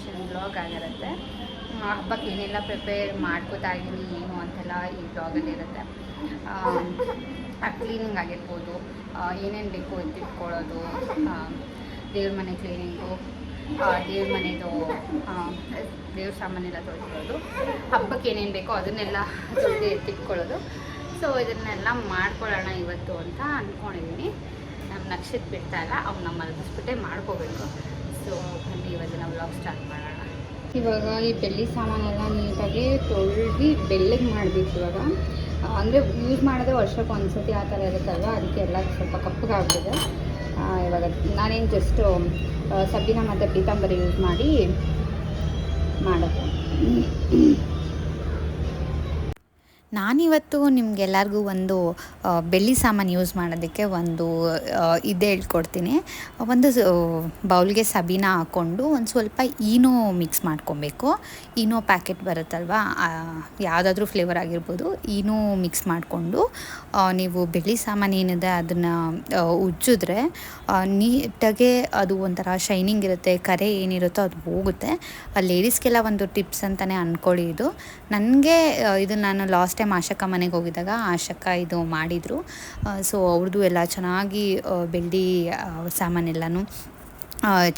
Preparation blog ಆಗಿರುತ್ತೆ. ಹಬ್ಬಕ್ಕೆ ಏನೆಲ್ಲ ಪ್ರಿಪೇರ್ ಮಾಡ್ಕೋತಾ ಇದ್ದೀನಿ, ಏನು ಅಂತೆಲ್ಲ ಈ ಬ್ಲಾಗಲ್ಲಿ ಇರುತ್ತೆ. ಕ್ಲೀನಿಂಗ್ ಆಗಿರ್ಬೋದು ಏನೇನು ಬೇಕು ಅಂತ ಇಟ್ಕೊಳ್ಳೋದು ದೇವ್ರ ಮನೆ ಕ್ಲೀನಿಂಗು ದೇವ್ರ ಮನೆದು ದೇವ್ರ ಸಾಮಾನೆಲ್ಲ ತೊಳ್ಕೊಳ್ಳೋದು, ಹಬ್ಬಕ್ಕೆ ಏನೇನು ಬೇಕೋ ಅದನ್ನೆಲ್ಲ ಜೊತೆ ಎತ್ತಿಟ್ಕೊಳ್ಳೋದು. ಸೊ ಇದನ್ನೆಲ್ಲ ಮಾಡ್ಕೊಳ್ಳೋಣ ಇವತ್ತು ಅಂತ ಅಂದ್ಕೊಂಡಿದ್ದೀನಿ ನಮ್ಮ ನಕ್ಷತ್ರ ಬಿಡ್ತಾ ಇಲ್ಲ, ಅವ್ನು ನಮ್ಮ ಮಲಗಿಸ್ಬಿಟ್ಟೆ ಮಾಡ್ಕೋಬೇಕು. ಸೊ ಇವತ್ತಿನ ವ್ಲಾಗ್ ಸ್ಟಾರ್ಟ್ ಮಾಡೋಣ. ಇವಾಗ ಈ ಬೆಳ್ಳಿ ಸಾಮಾನೆಲ್ಲ ನೀಟಾಗಿ ತೊಳೆದು ಬೆಳ್ಳಗೆ ಮಾಡಬೇಕು ಇವಾಗ. ಅಂದರೆ ಯೂಸ್ ಮಾಡೋದೇ ವರ್ಷಕ್ಕೆ ಒಂದ್ಸತಿ ಆ ಥರ ಇರುತ್ತಲ್ವ? ಅದಕ್ಕೆ ಎಲ್ಲ ಸ್ವಲ್ಪ ಕಪ್ಪಗಾಗ್ತದೆ ಇವಾಗ ನಾನೇನು ಜಸ್ಟು ಸಬ್ಬಿನ ಮತ್ತು ಪೀತಾಂಬರಿ ಯೂಸ್ ಮಾಡಿ ಮಾಡೋದು. ನಾನಿವತ್ತು ನಿಮ್ಗೆಲ್ಲರಿಗೂ ಒಂದು ಬೆಳ್ಳಿ ಸಾಮಾನು ಯೂಸ್ ಮಾಡೋದಕ್ಕೆ ಒಂದು ಇದೆ ಹೇಳ್ಕೊಡ್ತೀನಿ. ಒಂದು ಬೌಲ್ಗೆ ಸಬೀನ ಹಾಕ್ಕೊಂಡು ಒಂದು ಸ್ವಲ್ಪ ಈನೋ ಮಿಕ್ಸ್ ಮಾಡ್ಕೊಬೇಕು. ಈನೋ ಪ್ಯಾಕೆಟ್ ಬರುತ್ತಲ್ವ ಯಾವುದಾದ್ರೂ ಫ್ಲೇವರ್ ಆಗಿರ್ಬೋದು ಈನೋ ಮಿಕ್ಸ್ ಮಾಡಿಕೊಂಡು ನೀವು ಬೆಳ್ಳಿ ಸಾಮಾನು ಏನಿದೆ ಅದನ್ನು ಉಜ್ಜಿದ್ರೆ ನೀಟಾಗೆ ಅದು ಒಂಥರ ಶೈನಿಂಗ್ ಇರುತ್ತೆ, ಕರೆ ಏನಿರುತ್ತೋ ಅದು ಹೋಗುತ್ತೆ. ಲೇಡೀಸ್ಗೆಲ್ಲ ಒಂದು ಟಿಪ್ಸ್ ಅಂತಲೇ ಅಂದ್ಕೊಳ್ಳಿ ಇದು. ನನಗೆ ಇದು ನಾನು ಲಾಸ್ಟ್ ಟೈಮ್ ಆಶಕ್ಕ ಮನೆಗೆ ಹೋಗಿದ್ದಾಗ ಆಶಕ್ಕ ಇದು ಮಾಡಿದರು. ಸೊ ಅವ್ರದ್ದು ಎಲ್ಲ ಚೆನ್ನಾಗಿ ಬೆಳ್ಳಿ ಸಾಮಾನೆಲ್ಲನೂ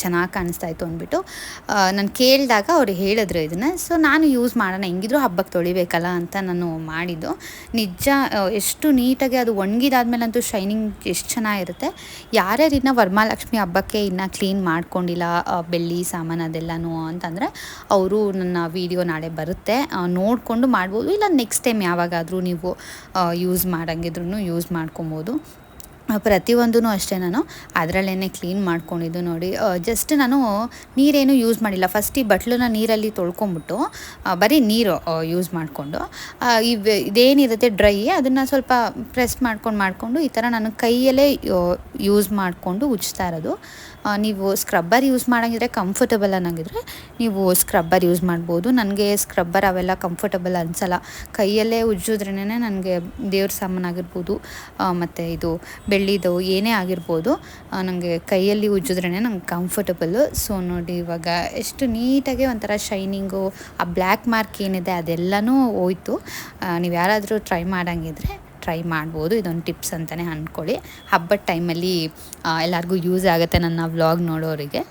ಚೆನ್ನಾಗಿ ಕಾಣಿಸ್ತಾ ಇತ್ತು ಅಂದ್ಬಿಟ್ಟು. ನಾನು ಕೇಳಿದಾಗ ಅವ್ರು ಹೇಳಿದ್ರು ಇದನ್ನು. ಸೊ ನಾನು ಯೂಸ್ ಮಾಡೋಣ, ಹೆಂಗಿದ್ರು ಹಬ್ಬಕ್ಕೆ ತೊಳಿಬೇಕಲ್ಲ ಅಂತ ನಾನು ಮಾಡಿದ್ದು. ನಿಜ ಎಷ್ಟು ನೀಟಾಗಿ ಅದು ಒಣಗಿದಾದ್ಮೇಲಂತೂ ಶೈನಿಂಗ್ ಎಷ್ಟು ಚೆನ್ನಾಗಿರುತ್ತೆ. ಯಾರ್ಯಾರು ಇನ್ನೂ ವರಮಹಾಲಕ್ಷ್ಮಿ ಹಬ್ಬಕ್ಕೆ ಇನ್ನೂ ಕ್ಲೀನ್ ಮಾಡ್ಕೊಂಡಿಲ್ಲ ಬೆಳ್ಳಿ ಸಾಮಾನು ಅದೆಲ್ಲನೂ ಅಂತಂದರೆ, ಅವರು ನನ್ನ ವಿಡಿಯೋ ನಾಳೆ ಬರುತ್ತೆ. ನೋಡಿಕೊಂಡು ಮಾಡ್ಬೋದು. ಇಲ್ಲ ನೆಕ್ಸ್ಟ್ ಟೈಮ್ ಯಾವಾಗಾದರೂ ನೀವು ಯೂಸ್ ಮಾಡೋಂಗಿದ್ರು ಯೂಸ್ ಮಾಡ್ಕೊಬೋದು. ಪ್ರತಿಯೊಂದೂ ಅಷ್ಟೇ ನಾನು. ಅದರಲ್ಲೇ ಕ್ಲೀನ್ ಮಾಡ್ಕೊಂಡಿದ್ದು ನೋಡಿ. ಜಸ್ಟ್ ನಾನು ನೀರೇನು ಯೂಸ್ ಮಾಡಿಲ್ಲ. ಫಸ್ಟ್ ಈ ಬಟ್ಲನ್ನ ನೀರಲ್ಲಿ ತೊಳ್ಕೊಂಬಿಟ್ಟು ಬರೀ ನೀರು ಯೂಸ್ ಮಾಡಿಕೊಂಡು ಇವ್, ಇದೇನಿರುತ್ತೆ ಡ್ರೈ ಅದನ್ನು ಸ್ವಲ್ಪ ಪ್ರೆಸ್ ಮಾಡ್ಕೊಂಡು, ಮಾಡಿಕೊಂಡು ಈ ಥರ ನಾನು ಕೈಯಲ್ಲೇ ಯೂಸ್ ಮಾಡಿಕೊಂಡು ಉಜ್ತಾ ಇರೋದು. ನೀವು ಸ್ಕ್ರಬ್ಬರ್ ಯೂಸ್ ಮಾಡೋಂಗಿದ್ರೆ ಕಂಫರ್ಟಬಲ್ ಅನ್ನೋಂಗಿದ್ರೆ ನೀವು ಸ್ಕ್ರಬ್ಬರ್ ಯೂಸ್ ಮಾಡ್ಬೋದು. ನನಗೆ ಸ್ಕ್ರಬ್ಬರ್ ಅವೆಲ್ಲ ಕಂಫರ್ಟಬಲ್ ಅನಿಸಲ್ಲ. ಕೈಯಲ್ಲೇ ಉಜ್ಜಿದ್ರೇ ನನಗೆ ದೇವ್ರ ಸಾಮಾನು ಆಗಿರ್ಬೋದು ಮತ್ತು ಇದು ಬೆಳ್ಳಿದು ಏನೇ ಆಗಿರ್ಬೋದು ನನಗೆ ಕೈಯಲ್ಲಿ ಉಜ್ಜಿದ್ರೇ ನಂಗೆ ಕಂಫರ್ಟಬಲ್ಲು ಸೊ ನೋಡಿ ಇವಾಗ ಎಷ್ಟು ನೀಟಾಗಿ ಒಂಥರ ಶೈನಿಂಗು ಆ ಬ್ಲ್ಯಾಕ್ ಮಾರ್ಕ್ ಏನಿದೆ ಅದೆಲ್ಲನೂ ಹೋಯ್ತು. ನೀವು ಯಾರಾದರೂ ಟ್ರೈ ಮಾಡೋಂಗಿದ್ರೆ ಟ್ರೈ ಮಾಡ್ಬೋದು. ಇದೊಂದು ಟಿಪ್ಸ್ ಅಂತಲೇ ಅಂದ್ಕೊಳ್ಳಿ ಹಬ್ಬದ ಟೈಮಲ್ಲಿ ಎಲ್ಲರಿಗೂ ಯೂಸ್ ಆಗುತ್ತೆ ನನ್ನ ವ್ಲಾಗ್ ನೋಡೋರಿಗೆ.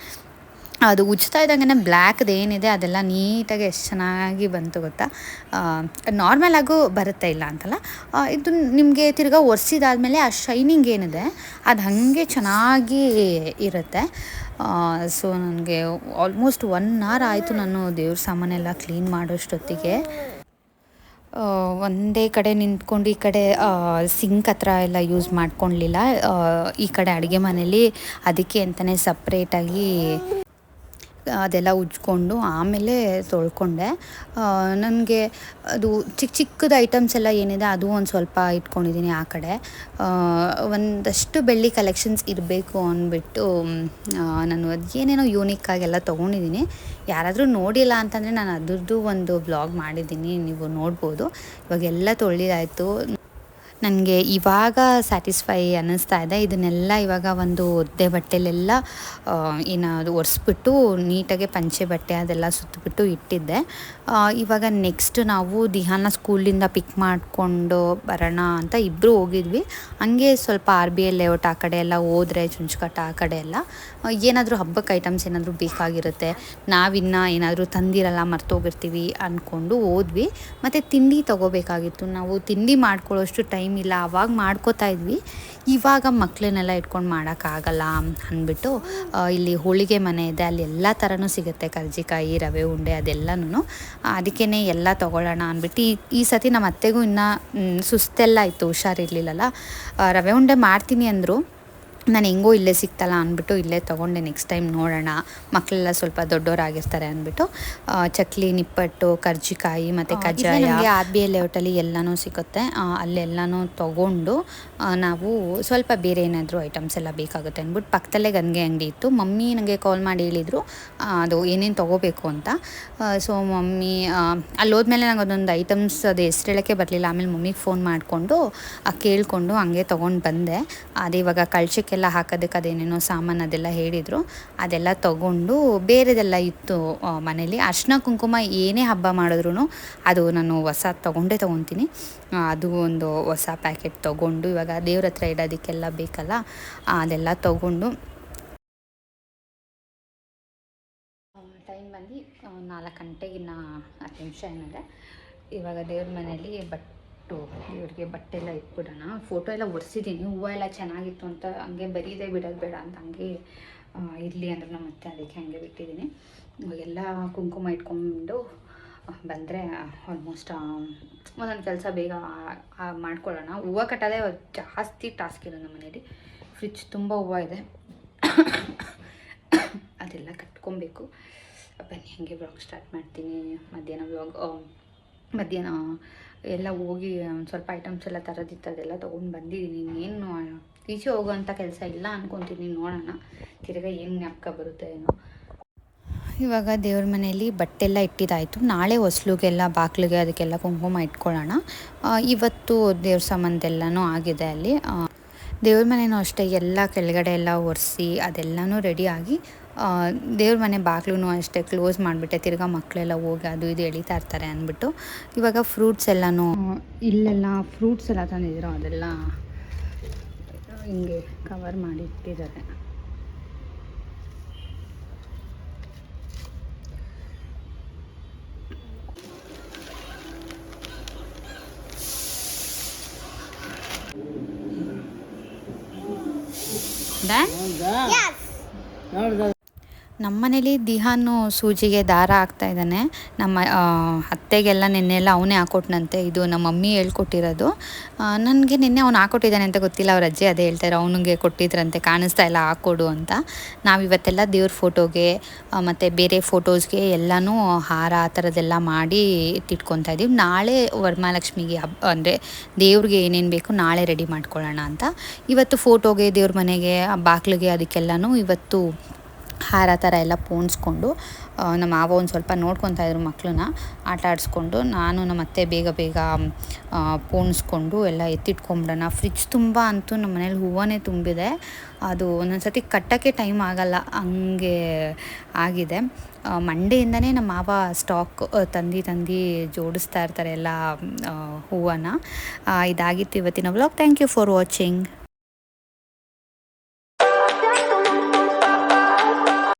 ಅದು ಉಜ್ತಾ ಇದ್ದಂಗೆ ಬ್ಲ್ಯಾಕ್ದು ಏನಿದೆ, ಅದೆಲ್ಲ ನೀಟಾಗಿ ಎಷ್ಟು ಚೆನ್ನಾಗಿ ಬಂತು ಗೊತ್ತಾ? ನಾರ್ಮಲ್ ಆಗು ಬರುತ್ತೆ ಇಲ್ಲ ಅಂತಲ್ಲ. ಇದು ನಿಮಗೆ ತಿರ್ಗಾ ಒರೆಸಿದಾದ್ಮೇಲೆ ಆ ಶೈನಿಂಗ್ ಏನಿದೆ, ಅದು ಹಾಗೆ ಚೆನ್ನಾಗಿ ಇರುತ್ತೆ. ಸೊ ನನಗೆ ಆಲ್ಮೋಸ್ಟ್ ಒನ್ ಅವರ್ ಆಯಿತು ನಾನು ದೇವ್ರ ಸಾಮಾನೆಲ್ಲ ಕ್ಲೀನ್ ಮಾಡೋಷ್ಟೊತ್ತಿಗೆ. ಒಂದೇ ಕಡೆ ನಿಂತ್ಕೊಂಡು ಈ ಕಡೆ ಸಿಂಕ್ ಹತ್ರ ಎಲ್ಲ ಯೂಸ್ ಮಾಡ್ಕೊಳ್ಲಿಲ್ಲ. ಈ ಕಡೆ ಅಡುಗೆ ಮನೇಲಿ ಅದಕ್ಕೆ ಅಂತಲೇ ಸಪ್ರೇಟಾಗಿ ಅದೆಲ್ಲ ಉಜ್ಕೊಂಡು ಆಮೇಲೆ ತೊಳ್ಕೊಂಡೆ. ನನಗೆ ಅದು ಚಿಕ್ಕ ಚಿಕ್ಕದು ಐಟಮ್ಸ್ ಎಲ್ಲ ಏನಿದೆ ಅದು ಒಂದು ಸ್ವಲ್ಪ ಇಟ್ಕೊಂಡಿದ್ದೀನಿ ಆ ಕಡೆ. ಒಂದಷ್ಟು ಬೆಳ್ಳಿ ಕಲೆಕ್ಷನ್ಸ್ ಇರಬೇಕು ಅಂದ್ಬಿಟ್ಟು ನಾನು ಅದು ಏನೇನೋ ಯೂನಿಕ್ಕಾಗೆಲ್ಲ ತೊಗೊಂಡಿದ್ದೀನಿ ಯಾರಾದರೂ ನೋಡಿಲ್ಲ ಅಂತಂದರೆ ನಾನು ಅದರದ್ದು ಒಂದು ಬ್ಲಾಗ್ ಮಾಡಿದ್ದೀನಿ, ನೀವು ನೋಡ್ಬೋದು. ಇವಾಗೆಲ್ಲ ತೊಳೆದಾಯಿತು ನನಗೆ ಇವಾಗ ಸ್ಯಾಟಿಸ್ಫೈ ಅನ್ನಿಸ್ತಾ ಇದೆ. ಇದನ್ನೆಲ್ಲ ಇವಾಗ ಒಂದು ಒದ್ದೆ ಬಟ್ಟೆಲೆಲ್ಲ ಏನಾದ್ರು ಒರೆಸ್ಬಿಟ್ಟು ನೀಟಾಗೆ ಪಂಚೆ ಬಟ್ಟೆ ಅದೆಲ್ಲ ಸುತ್ತಬಿಟ್ಟು ಇಟ್ಟಿದ್ದೆ. ಇವಾಗ ನೆಕ್ಸ್ಟ್ ನಾವು ದಿಹಾನ ಸ್ಕೂಲಿಂದ ಪಿಕ್ ಮಾಡಿಕೊಂಡು ಬರೋಣ ಅಂತ ಇಬ್ಬರು ಹೋಗಿದ್ವಿ. ಹಂಗೆ ಸ್ವಲ್ಪ ಆರ್ ಬಿ ಎಲ್ ಲೇಔಟ್ ಆ ಕಡೆ ಎಲ್ಲ ಹೋದ್ರೆ, ಚುಂಚುಕಟ್ಟ ಆ ಕಡೆ ಎಲ್ಲ ಏನಾದರೂ ಹಬ್ಬಕ್ಕೆ ಐಟಮ್ಸ್ ಏನಾದರೂ ಬೇಕಾಗಿರುತ್ತೆ. ನಾವಿನ್ನ ಏನಾದರೂ ತಂದಿರಲ್ಲ, ಮರ್ತೋಗಿರ್ತೀವಿ ಅಂದ್ಕೊಂಡು ಹೋದ್ವಿ. ಮತ್ತು ತಿಂಡಿ ತೊಗೋಬೇಕಾಗಿತ್ತು. ನಾವು ತಿಂಡಿ ಮಾಡ್ಕೊಳ್ಳೋಷ್ಟು ಟೈಮ್ ಇಲ್ಲ ಆವಾಗ ಮಾಡ್ಕೋತಾ ಇದ್ವಿ. ಇವಾಗ ಮಕ್ಕಳನ್ನೆಲ್ಲ ಇಟ್ಕೊಂಡು ಮಾಡೋಕ್ಕಾಗಲ್ಲ ಅಂದ್ಬಿಟ್ಟು ಇಲ್ಲಿ ಹೋಳಿಗೆ ಮನೆ ಇದೆ, ಅಲ್ಲಿ ಎಲ್ಲ ಥರನೂ ಸಿಗುತ್ತೆ. ಕರ್ಜಿಕಾಯಿ, ರವೆ, ಉಂಡೆ ಅದೆಲ್ಲನೂ ಅದಕ್ಕೇ ಎಲ್ಲ ತೊಗೊಳ್ಳೋಣ ಅಂದ್ಬಿಟ್ಟು, ಈ ಈ ಸತಿ ನಮ್ಮ ಅತ್ತೆಗೂ ಇನ್ನೂ ಸುಸ್ತೆಲ್ಲ ಇತ್ತು ಹುಷಾರಿರ್ಲಿಲ್ಲಲ್ಲ. ರವೆ ಉಂಡೆ ಮಾಡ್ತೀನಿ ಅಂದರು. ನಾನು ಹೆಂಗೋ ಇಲ್ಲೇ ಸಿಕ್ತಲ್ಲ ಅಂದ್ಬಿಟ್ಟು ಇಲ್ಲೇ ತೊಗೊಂಡೆ ನೆಕ್ಸ್ಟ್ ಟೈಮ್ ನೋಡೋಣ. ಮಕ್ಕಳೆಲ್ಲ ಸ್ವಲ್ಪ ದೊಡ್ಡವರಾಗಿರ್ತಾರೆ ಅಂದ್ಬಿಟ್ಟು ಚಕ್ಲಿ ನಿಪ್ಪಟ್ಟು ಕರ್ಜಿಕಾಯಿ ಮತ್ತು ಕಜ್ಜಾಯ. ಆರ್ ಬಿ ಎಲ್ ಲೇಔಟಲ್ಲಿ ಎಲ್ಲನೂ ಸಿಗುತ್ತೆ. ಅಲ್ಲೆಲ್ಲನೂ ತೊಗೊಂಡು ನಾವು ಸ್ವಲ್ಪ ಬೇರೆ ಏನಾದರೂ ಐಟಮ್ಸ್ ಎಲ್ಲ ಬೇಕಾಗುತ್ತೆ ಅಂದ್ಬಿಟ್ಟು ಪಕ್ಕದಲ್ಲೇ ಗಂಗೆ ಅಂಗಡಿ ಇತ್ತು. ಮಮ್ಮಿ ನನಗೆ ಕಾಲ್ ಮಾಡಿ ಹೇಳಿದರು ಅದು ಏನೇನು ತೊಗೋಬೇಕು ಅಂತ. ಸೊ ಮಮ್ಮಿ ಅಲ್ಲಿ ಹೋದ್ಮೇಲೆ ನಂಗೆ ಅದೊಂದು ಐಟಮ್ಸ್ ಅದು ಹೆಸ್ರು ಹೇಳೋಕ್ಕೆ ಬರಲಿಲ್ಲ. ಆಮೇಲೆ ಮಮ್ಮಿಗೆ ಫೋನ್ ಮಾಡಿಕೊಂಡು ಕೇಳಿಕೊಂಡು ಹಂಗೆ ತೊಗೊಂಡು ಬಂದೆ. ಅದೇ ಇವಾಗ ಕಳ್ಸಕ್ಕೆ ಅದಕ್ಕೆಲ್ಲ ಹಾಕೋದಕ್ಕೆ ಅದೇನೇನೋ ಸಾಮಾನು ಅದೆಲ್ಲ ಹೇಳಿದರು. ಅದೆಲ್ಲ ತಗೊಂಡು ಬೇರೆದೆಲ್ಲ ಇತ್ತು ಮನೇಲಿ. ಅರ್ಶಿನ ಕುಂಕುಮ ಏನೇ ಹಬ್ಬ ಮಾಡಿದ್ರು ಅದು ನಾನು ಹೊಸ ತೊಗೊಂಡೇ ತೊಗೊತೀನಿ. ಅದು ಒಂದು ಹೊಸ ಪ್ಯಾಕೆಟ್ ತೊಗೊಂಡು ಇವಾಗ ದೇವ್ರ ಹತ್ರ ಇಡೋದಕ್ಕೆಲ್ಲ ಬೇಕಲ್ಲ ಅದೆಲ್ಲ ತೊಗೊಂಡು. ಟೈಮ್ ನಾಲ್ಕು ಗಂಟೆಗಿನ್ನ ಹತ್ತು ನಿಮಿಷ ಏನಿದೆ ಇವಾಗ ದೇವ್ರ ಮನೇಲಿ ಬಟ್ಟು ಇವ್ರಿಗೆ ಬಟ್ಟೆ ಎಲ್ಲ ಇಟ್ಬಿಡೋಣ. ಫೋಟೋ ಎಲ್ಲ ಒರೆಸಿದ್ದೀನಿ ಹೂವು ಎಲ್ಲ ಚೆನ್ನಾಗಿತ್ತು ಅಂತ ಹಂಗೆ ಬರೀದೇ ಬಿಡೋದು ಬೇಡ ಅಂತ ಹಂಗೆ ಇರಲಿ ಅಂದ್ರೆ ಮತ್ತೆ ಅದಕ್ಕೆ ಹಂಗೆ ಬಿಟ್ಟಿದ್ದೀನಿ ಎಲ್ಲ ಕುಂಕುಮ ಇಟ್ಕೊಂಡು ಬಂದರೆ ಆಲ್ಮೋಸ್ಟ್ ಒಂದೊಂದು ಕೆಲಸ ಬೇಗ ಮಾಡ್ಕೊಳ್ಳೋಣ. ಹೂವು ಕಟ್ಟೋದೇ ಜಾಸ್ತಿ ಟಾಸ್ಕ್ ಇದೆ ನಮ್ಮ ಮನೇಲಿ ಫ್ರಿಜ್ ತುಂಬ ಹೂವು ಇದೆ. ಅದೆಲ್ಲ ಕಟ್ಕೊಬೇಕು. ಬನ್ನಿ, ಹಾಗೆ ಬ್ಲಾಗ್ ಸ್ಟಾರ್ಟ್ ಮಾಡ್ತೀನಿ. ಮಧ್ಯಾಹ್ನ ವ್ಲಾಗ್ ಮಧ್ಯಾಹ್ನ ಎಲ್ಲ ಹೋಗಿ ಒಂದು ಸ್ವಲ್ಪ ಐಟಮ್ಸ್ ಎಲ್ಲ ತರೋದಿತ್ತು ಅದೆಲ್ಲ ತೊಗೊಂಡು ಬಂದಿದ್ದೀನಿ ಇನ್ನೇನು ಈಚೆ ಹೋಗೋವಂಥ ಕೆಲಸ ಇಲ್ಲ ಅಂದ್ಕೊತೀನಿ ನೋಡೋಣ, ತಿರ್ಗಾ ಏನು ಜ್ಞಾಪಕ ಬರುತ್ತೆ ಏನೋ. ಇವಾಗ ದೇವ್ರ ಮನೆಯಲ್ಲಿ ಬಟ್ಟೆ ಎಲ್ಲ ಇಟ್ಟಿದ್ದಾಯಿತು. ನಾಳೆ ಹೊಸ್ಲುಗೆಲ್ಲ, ಬಾಕ್ಲಿಗೆ ಅದಕ್ಕೆಲ್ಲ ಕುಂಕುಮ ಇಟ್ಕೊಳ್ಳೋಣ. ಇವತ್ತು ದೇವ್ರ ಸಂಬಂಧೆಲ್ಲನೂ ಆಗಿದೆ ಅಲ್ಲಿ. ದೇವ್ರ ಮನೆಯೂ ಅಷ್ಟೇ. ಎಲ್ಲ ಕೆಳಗಡೆ ಎಲ್ಲ ಒರೆಸಿ ಅದೆಲ್ಲನೂ ರೆಡಿಯಾಗಿ ದೇವ್ರ ಮನೆ ಬಾಗಿಲು ಅಷ್ಟೇ ಕ್ಲೋಸ್ ಮಾಡಿಬಿಟ್ಟೆ ತಿರ್ಗಾ ಮಕ್ಕಳೆಲ್ಲ ಹೋಗಿ ಅದು ಇದು ಎಳಿತಾ ಇರ್ತಾರೆ ಅಂದ್ಬಿಟ್ಟು. ಇವಾಗ ಫ್ರೂಟ್ಸ್ ಎಲ್ಲನೂ? ಇಲ್ಲೆಲ್ಲ ಫ್ರೂಟ್ಸ್ ಎಲ್ಲ ತಂದಿದ್ರು ಅದೆಲ್ಲ ಹಿಂಗೆ ಕವರ್ ಮಾಡಿ ಇಟ್ಟಿದ್ದಾರೆ ಡ್ಯಾನ್ ನಮ್ಮ ಮನೇಲಿ ದಿಹಾನು ಸೂಜಿಗೆ ದಾರ ಆಗ್ತಾ ಇದ್ದಾನೆ. ನಮ್ಮ ಅತ್ತೆಗೆಲ್ಲ ನಿನ್ನೆಲ್ಲ ಅವನೇ ಹಾಕೊಟ್ನಂತೆ. ಇದು ನಮ್ಮ ಮಮ್ಮಿ ಹೇಳ್ಕೊಟ್ಟಿರೋದು. ನನಗೆ ನಿನ್ನೆ ಅವ್ನು ಹಾಕೊಟ್ಟಿದ್ದಾನೆ ಅಂತ ಗೊತ್ತಿಲ್ಲ. ಅವ್ರ ಅಜ್ಜಿ ಅದೇ ಹೇಳ್ತಾರೆ ಅವನಿಗೆ ಕೊಟ್ಟಿದ್ರಂತೆ. ಕಾಣಿಸ್ತಾ ಇಲ್ಲ ಹಾಕೊಡು ಅಂತ. ನಾವಿವತ್ತೆಲ್ಲ ದೇವ್ರ ಫೋಟೋಗೆ ಮತ್ತು ಬೇರೆ ಫೋಟೋಸ್ಗೆ ಎಲ್ಲನೂ ಹಾರ ಆ ಥರದ್ದೆಲ್ಲ ಮಾಡಿ ಎತ್ತಿಟ್ಕೊತಾ ಇದ್ದೀವಿ. ನಾಳೆ ವರಮಹಾಲಕ್ಷ್ಮಿಗೆ ಹಬ್ಬ ಅಂದರೆ ದೇವ್ರಿಗೆ ಏನೇನು ಬೇಕು ನಾಳೆ ರೆಡಿ ಮಾಡ್ಕೊಳ್ಳೋಣ ಅಂತ. ಇವತ್ತು ಫೋಟೋಗೆ, ದೇವ್ರ ಮನೆಗೆ ಬಾಗಿಲಿಗೆ ಅದಕ್ಕೆಲ್ಲನೂ ಇವತ್ತು ಹಾರ ಥರ ಎಲ್ಲ ಪೋಣಿಸ್ಕೊಂಡು ನಮ್ಮ ಮಾವ ಒಂದು ಸ್ವಲ್ಪ ನೋಡ್ಕೊತಾ ಇದ್ರು ಮಕ್ಕಳನ್ನ ಆಟ ಆಡಿಸ್ಕೊಂಡು ನಾನು ನಮ್ಮ ಅತ್ತೆ ಬೇಗ ಬೇಗ ಪೋಣಿಸ್ಕೊಂಡು ಎಲ್ಲ ಎತ್ತಿಟ್ಕೊಂಬಿಡೋಣ. ಫ್ರಿಜ್ ತುಂಬ ಅಂತೂ ನಮ್ಮ ಮನೇಲಿ ಹೂವನೇ ತುಂಬಿದೆ. ಅದು ಒಂದೊಂದು ಸತಿ ಕಟ್ಟೋಕ್ಕೆ ಟೈಮ್ ಆಗಲ್ಲ, ಹಂಗೆ ಆಗಿದೆ. ಮಂಡೆಯಿಂದನೇ ನಮ್ಮ ಮಾವ ಸ್ಟಾಕ್ ತಂದು ತಂದು ಜೋಡಿಸ್ತಾ ಇರ್ತಾರೆ ಎಲ್ಲ ಹೂವನ್ನು. ಇದಾಗಿತ್ತು ಇವತ್ತಿನ vlog thank you for watching